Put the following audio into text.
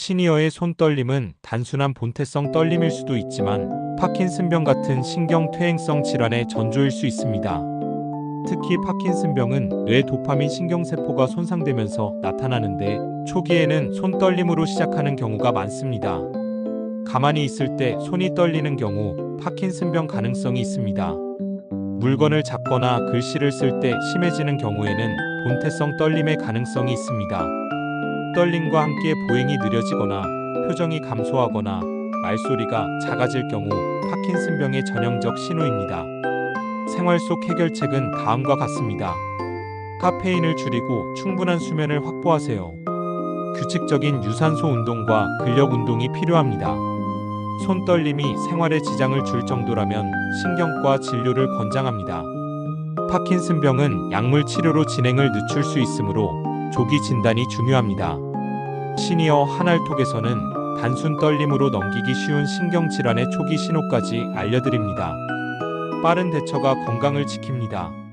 시니어의 손떨림은 단순한 본태성 떨림일 수도 있지만 파킨슨병 같은 신경 퇴행성 질환의 전조일 수 있습니다. 특히 파킨슨병은 뇌 도파민 신경세포가 손상되면서 나타나는데 초기에는 손떨림으로 시작하는 경우가 많습니다. 가만히 있을 때 손이 떨리는 경우 파킨슨병 가능성이 있습니다. 물건을 잡거나 글씨를 쓸 때 심해지는 경우에는 본태성 떨림의 가능성이 있습니다. 떨림과 함께 보행이 느려지거나 표정이 감소하거나 말소리가 작아질 경우 파킨슨병의 전형적 신호입니다. 생활 속 해결책은 다음과 같습니다. 카페인을 줄이고 충분한 수면을 확보하세요. 규칙적인 유산소 운동과 근력 운동이 필요합니다. 손 떨림이 생활에 지장을 줄 정도라면 신경과 진료를 권장합니다. 파킨슨병은 약물 치료로 진행을 늦출 수 있으므로 조기 진단이 중요합니다. 시니어 한알톡에서는 단순 떨림으로 넘기기 쉬운 신경질환의 초기 신호까지 알려드립니다. 빠른 대처가 건강을 지킵니다.